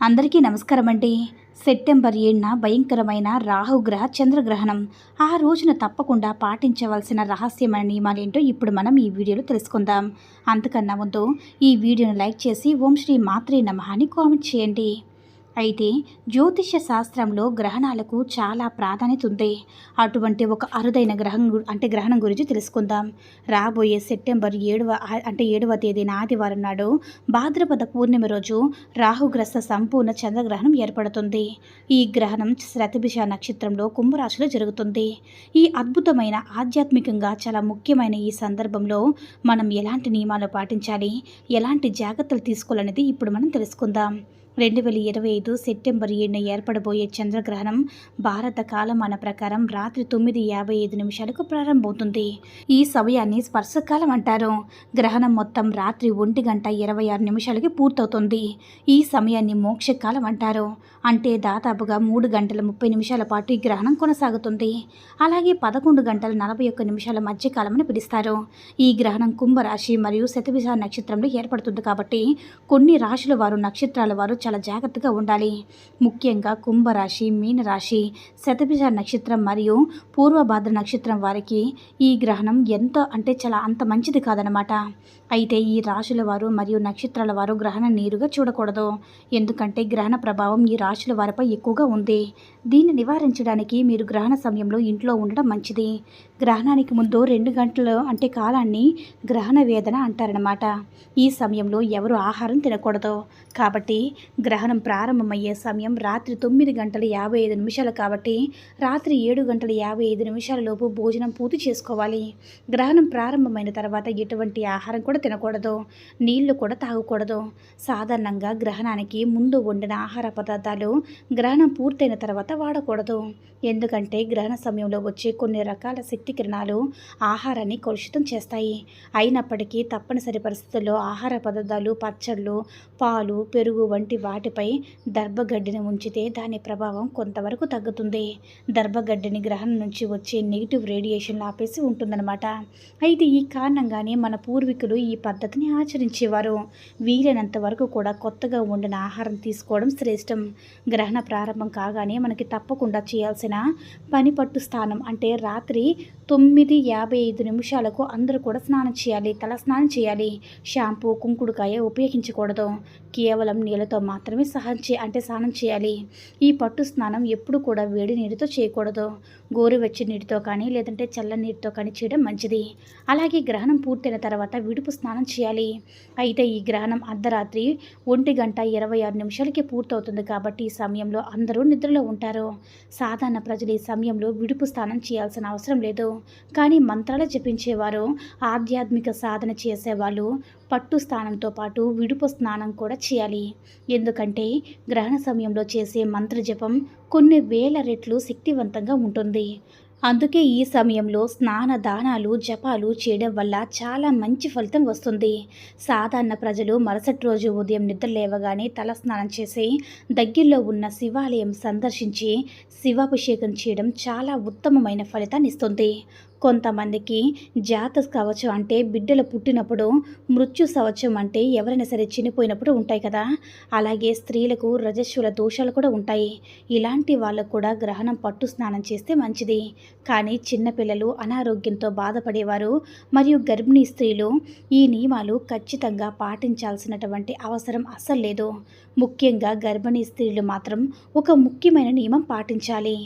అందరికీ నమస్కారం అండి. సెప్టెంబర్ ఏడున భయంకరమైన రాహుగ్రహ చంద్రగ్రహణం. ఆ రోజున తప్పకుండా పాటించవలసిన రహస్యమైన నియమాలేంటో ఇప్పుడు మనం ఈ వీడియోలో తెలుసుకుందాం. అంతకన్నా ముందు ఈ వీడియోను లైక్ చేసి ఓం శ్రీ మాత్రే నమః అని కామెంట్ చేయండి. అయితే జ్యోతిష్య శాస్త్రంలో గ్రహణాలకు చాలా ప్రాధాన్యత ఉంది. అటువంటి ఒక అరుదైన గ్రహం గు- అంటే గ్రహణం గురించి తెలుసుకుందాం. రాబోయే సెప్టెంబర్ ఏడవ అంటే ఏడవ తేదీన ఆదివారం నాడు భాద్రపద పూర్ణిమ రోజు రాహుగ్రస్త సంపూర్ణ చంద్రగ్రహణం ఏర్పడుతుంది. ఈ గ్రహణం శతభిష నక్షత్రంలో కుంభరాశిలో జరుగుతుంది. ఈ అద్భుతమైన ఆధ్యాత్మికంగా చాలా ముఖ్యమైన ఈ సందర్భంలో మనం ఎలాంటి నియమాలు పాటించాలి? ఎలాంటి జాగ్రత్తలు తీసుకోవాలనేది ఇప్పుడు మనం తెలుసుకుందాం. రెండు వేల ఇరవై ఐదు సెప్టెంబర్ ఏడున ఏర్పడబోయే చంద్రగ్రహణం భారత కాలమాన ప్రకారం రాత్రి తొమ్మిది యాభై ఐదు నిమిషాలకు ప్రారంభమవుతుంది. ఈ సమయాన్ని స్పర్శకాలం అంటారు. గ్రహణం మొత్తం రాత్రి ఒంటి గంట ఇరవై ఆరు నిమిషాలకి పూర్తవుతుంది. ఈ సమయాన్ని మోక్షకాలం అంటారు. అంటే దాదాపుగా మూడు గంటల ముప్పై నిమిషాల పాటు ఈ గ్రహణం కొనసాగుతుంది. అలాగే పదకొండు గంటల నలభై ఒక్క నిమిషాల మధ్యకాలం అని పిలుస్తారు. ఈ గ్రహణం కుంభరాశి మరియు శతభిష నక్షత్రంలో ఏర్పడుతుంది కాబట్టి కొన్ని రాశుల వారు నక్షత్రాల వారు చాలా జాగ్రత్తగా ఉండాలి. ముఖ్యంగా కుంభరాశి మీనరాశి శతభిష నక్షత్రం మరియు పూర్వభాద్ర నక్షత్రం వారికి ఈ గ్రహణం ఎంతో అంటే చాలా అంత మంచిది కాదనమాట అయితే ఈ రాశుల వారు మరియు నక్షత్రాల వారు గ్రహణ నీరుగా చూడకూడదు. ఎందుకంటే గ్రహణ ప్రభావం ఈ రాశుల వారిపై ఎక్కువగా ఉంది. దీన్ని నివారించడానికి మీరు గ్రహణ సమయంలో ఇంట్లో ఉండడం మంచిది. గ్రహణానికి ముందు రెండు గంటలు అంటే కాలాన్ని గ్రహణ వేదన అంటారనమాట ఈ సమయంలో ఎవరు ఆహారం తినకూడదు. కాబట్టి గ్రహణం ప్రారంభమయ్యే సమయం రాత్రి తొమ్మిది గంటల యాభై ఐదు నిమిషాలు కాబట్టి రాత్రి ఏడు గంటల యాభై ఐదు నిమిషాల లోపు భోజనం పూర్తి చేసుకోవాలి. గ్రహణం ప్రారంభమైన తర్వాత ఎటువంటి ఆహారం కూడా తినకూడదు. నీళ్ళు కూడా తాగకూడదు. సాధారణంగా గ్రహణానికి ముందు వండిన ఆహార పదార్థాలు గ్రహణం పూర్తయిన తర్వాత వాడకూడదు. ఎందుకంటే గ్రహణ సమయంలో వచ్చే కొన్ని రకాల శక్తి కిరణాలు ఆహారాన్ని కలుషితం చేస్తాయి. అయినప్పటికీ తప్పనిసరి పరిస్థితుల్లో ఆహార పదార్థాలు పచ్చళ్ళు పాలు పెరుగు వంటి వాటిపై దర్భగడ్డిని ఉంచితే దాని ప్రభావం కొంతవరకు తగ్గుతుంది. దర్భగడ్డిని గ్రహణం నుంచి వచ్చే నెగిటివ్ రేడియేషన్ ఆపేసి ఉంటుందన్నమాట. అయితే ఈ కారణంగానే మన పూర్వీకులు ఈ పద్ధతిని ఆచరించేవారు. వీలైనంత వరకు కూడా కొత్తగా వండిన ఆహారం తీసుకోవడం శ్రేష్టం. గ్రహణ ప్రారంభం కాగానే మనకి తప్పకుండా చేయాల్సిన పని పట్టు స్థానం అంటే రాత్రి తొమ్మిది యాభై ఐదు నిమిషాలకు అందరూ కూడా స్నానం చేయాలి తల స్నానం చేయాలి. షాంపూ కుంకుడుకాయ ఉపయోగించకూడదు. కేవలం నీళ్ళతో మాత్రమే సహనం చే అంటే స్నానం చేయాలి. ఈ పట్టు స్నానం ఎప్పుడు కూడా వేడి నీటితో చేయకూడదు. గోరువెచ్చని నీటితో కానీ లేదంటే చల్ల నీటితో కానీ చేయడం మంచిది. అలాగే గ్రహణం పూర్తయిన తర్వాత విడుపు స్నానం చేయాలి. అయితే ఈ గ్రహణం అర్ధరాత్రి ఒంటి గంట ఇరవై ఆరు నిమిషాలకి పూర్తవుతుంది కాబట్టి ఈ సమయంలో అందరూ నిద్రలో ఉంటారు. సాధారణ ప్రజలు ఈ సమయంలో విడుపు స్నానం చేయాల్సిన అవసరం లేదు. కానీ మంత్రాలు జపించేవారు ఆధ్యాత్మిక సాధన చేసేవాళ్ళు పట్టు స్నానంతో పాటు విడుపు స్నానం కూడా చేయాలి. ఎందుకంటే గ్రహణ సమయంలో చేసే మంత్రజపం కొన్ని వేల రెట్లు శక్తివంతంగా ఉంటుంది. అందుకే ఈ సమయంలో స్నాన దానాలు జపాలు చేయడం వల్ల చాలా మంచి ఫలితం వస్తుంది. సాధారణ ప్రజలు మరుసటి రోజు ఉదయం నిద్ర లేవగానే తల స్నానం చేసి దగ్గరలో ఉన్న శివాలయం సందర్శించి శివాభిషేకం చేయడం చాలా ఉత్తమమైన ఫలితాన్ని ఇస్తుంది. కొంతమందికి జాత కవచం అంటే బిడ్డలు పుట్టినప్పుడు మృత్యు సవచం అంటే ఎవరైనా సరే చనిపోయినప్పుడు ఉంటాయి కదా. అలాగే స్త్రీలకు రజస్సుల దోషాలు కూడా ఉంటాయి. ఇలాంటి వాళ్ళకు కూడా గ్రహణం పట్టు స్నానం చేస్తే మంచిది. కానీ చిన్నపిల్లలు అనారోగ్యంతో బాధపడేవారు మరియు గర్భిణీ స్త్రీలు ఈ నియమాలు ఖచ్చితంగా పాటించాల్సినటువంటి అవసరం అస్సలు లేదు. ముఖ్యంగా గర్భిణీ స్త్రీలు మాత్రం ఒక ముఖ్యమైన నియమం పాటించాలి.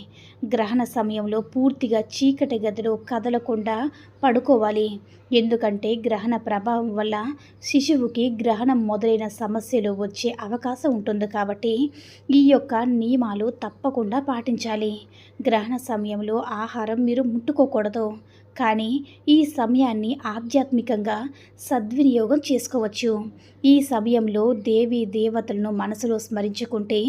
గ్రహణ సమయంలో పూర్తిగా చీకటి గదిలో కథ కదలకుండా పడుకోవాలి. ఎందుకంటే గ్రహణ ప్రభావం వల్ల శిశువుకి గ్రహణం మొదలైన సమస్యలు వచ్చే అవకాశం ఉంటుంది కాబట్టి ఈ యొక్క నియమాలు తప్పకుండా పాటించాలి. గ్రహణ సమయంలో ఆహారం మీరు ముట్టుకోకూడదు. కానీ ఈ సమయాన్ని ఆధ్యాత్మికంగా సద్వినియోగం చేసుకోవచ్చు. ఈ సమయంలో దేవి దేవతలను మనసులో స్మరించుకుంటే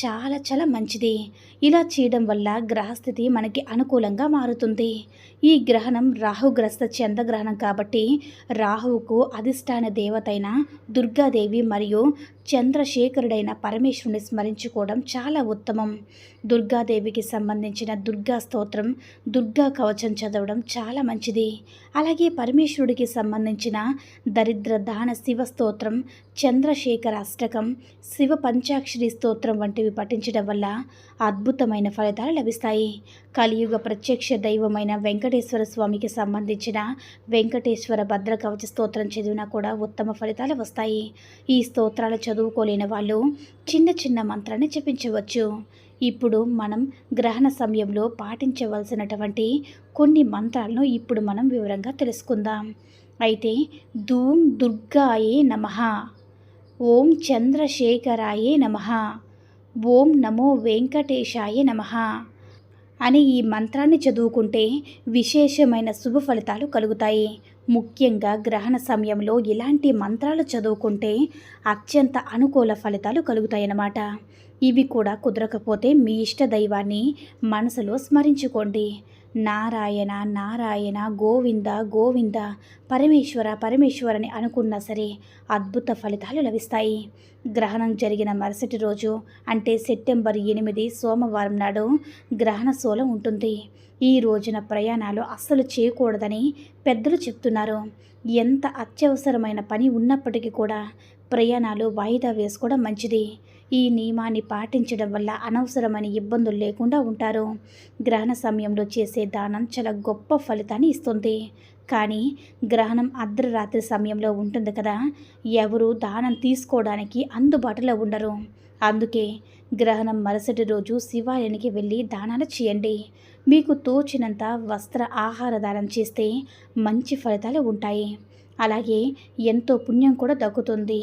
చాలా చాలా మంచిది. ఇలా చేయడం వల్ల గ్రహస్థితి మనకి అనుకూలంగా మారుతుంది. ఈ గ్రహణం రాహు రాహుగ్రస్త చంద్రగ్రహణం కాబట్టి రాహువుకు అధిష్టాన దేవతైన దుర్గాదేవి మరియు చంద్రశేఖరుడైన పరమేశ్వరుని స్మరించుకోవడం చాలా ఉత్తమం. దుర్గాదేవికి సంబంధించిన దుర్గా స్తోత్రం దుర్గా కవచం చదవడం చాలా మంచిది. అలాగే పరమేశ్వరుడికి సంబంధించిన దరిద్ర దాన శివ స్తోత్రం చంద్రశేఖర అష్టకం శివ పంచాక్షరి స్తోత్రం వంటివి పఠించడం వల్ల అద్భుతమైన ఫలితాలు లభిస్తాయి. కలియుగ ప్రత్యక్ష దైవమైన వెంకటేశ్వర స్వామికి సంబంధించిన వెంకటేశ్వర భద్ర కవచ స్తోత్రం చదివినా కూడా ఉత్తమ ఫలితాలు వస్తాయి. ఈ స్తోత్రాలు చదువుకోలేని వాళ్ళు చిన్న చిన్న మంత్రాన్ని జపించవచ్చు. ఇప్పుడు మనం గ్రహణ సమయంలో పాటించవలసినటువంటి కొన్ని మంత్రాలను ఇప్పుడు మనం వివరంగా తెలుసుకుందాం. అయితే ధూమ్ దుర్గాయే నమ ఓం చంద్రశేఖరాయే నమ. ఓం నమో వెంకటేశాయ నమ. అని ఈ మంత్రాన్ని చదువుకుంటే విశేషమైన శుభ ఫలితాలు కలుగుతాయి. ముఖ్యంగా గ్రహణ సమయంలో ఇలాంటి మంత్రాలు చదువుకుంటే అత్యంత అనుకూల ఫలితాలు కలుగుతాయన్నమాట. ఇవి కూడా కుదరకపోతే మీ ఇష్ట దైవాన్ని మనసులో స్మరించుకోండి. నారాయణ నారాయణ గోవింద గోవింద పరమేశ్వర పరమేశ్వరని అనుకున్నా సరే అద్భుత ఫలితాలు లభిస్తాయి. గ్రహణం జరిగిన మరుసటి రోజు అంటే సెప్టెంబర్ ఎనిమిది సోమవారం నాడు గ్రహణ శూలం ఉంటుంది. ఈ రోజున ప్రయాణాలు అస్సలు చేయకూడదని పెద్దలు చెప్తున్నారు. ఎంత అత్యవసరమైన పని ఉన్నప్పటికీ కూడా ప్రయాణాలు వాయిదా వేసుకోవడం మంచిది. ఈ నియమాన్ని పాటించడం వల్ల అనవసరమైన ఇబ్బందులు లేకుండా ఉంటారు. గ్రహణ సమయంలో చేసే దానం చాలా గొప్ప ఫలితాన్ని ఇస్తుంది. కానీ గ్రహణం అర్ధరాత్రి సమయంలో ఉంటుంది కదా ఎవరు దానం తీసుకోవడానికి అందుబాటులో ఉండరు. అందుకే గ్రహణం మరుసటి రోజు శివాలయానికి వెళ్ళి దానాలు చేయండి. మీకు తోచినంత వస్త్ర ఆహార దానం చేస్తే మంచి ఫలితాలు ఉంటాయి. అలాగే ఎంతో పుణ్యం కూడా దక్కుతుంది.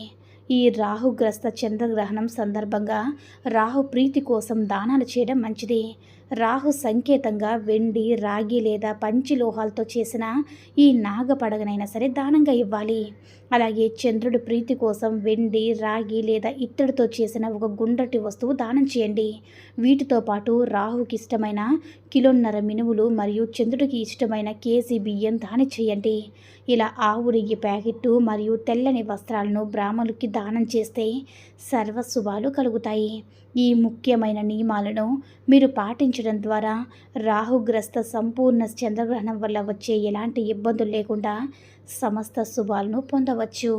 ఈ రాహుగ్రస్త చంద్రగ్రహణం సందర్భంగా రాహు ప్రీతి కోసం దానాలు చేయడం మంచిది. రాహు సంకేతంగా వెండి రాగి లేదా పంచి లోహాలతో చేసిన ఈ నాగపడగనైనా సరే దానంగా ఇవ్వాలి. అలాగే చంద్రుడి ప్రీతి కోసం వెండి రాగి లేదా ఇత్తడితో చేసిన ఒక గుండ్రటి వస్తువు దానం చేయండి. వీటితో పాటు రాహుకి ఇష్టమైన కిలోన్నర మినుములు మరియు చంద్రుడికి ఇష్టమైన కేజీ బియ్యం దానం చేయండి. ఇలా ఆవు నెయ్యి ప్యాకెట్టు మరియు తెల్లని వస్త్రాలను బ్రాహ్మణులకి దానం చేస్తే సర్వశుభాలు కలుగుతాయి. ఈ ముఖ్యమైన నియమాలను మీరు పాటించ పాటించడం ద్వారా రాహుగ్రస్త సంపూర్ణ చంద్రగ్రహణం వల్ల వచ్చే ఎలాంటి ఇబ్బందులు లేకుండా సమస్త శుభాలను పొందవచ్చు.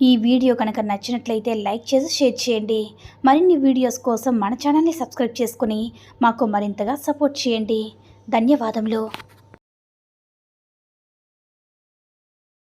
ఈ వీడియో కనుక నచ్చినట్లయితే లైక్ చేసి షేర్ చేయండి. మరిన్ని వీడియోస్ కోసం మన ఛానల్ని సబ్స్క్రైబ్ చేసుకుని మాకు మరింతగా సపోర్ట్ చేయండి. ధన్యవాదములు.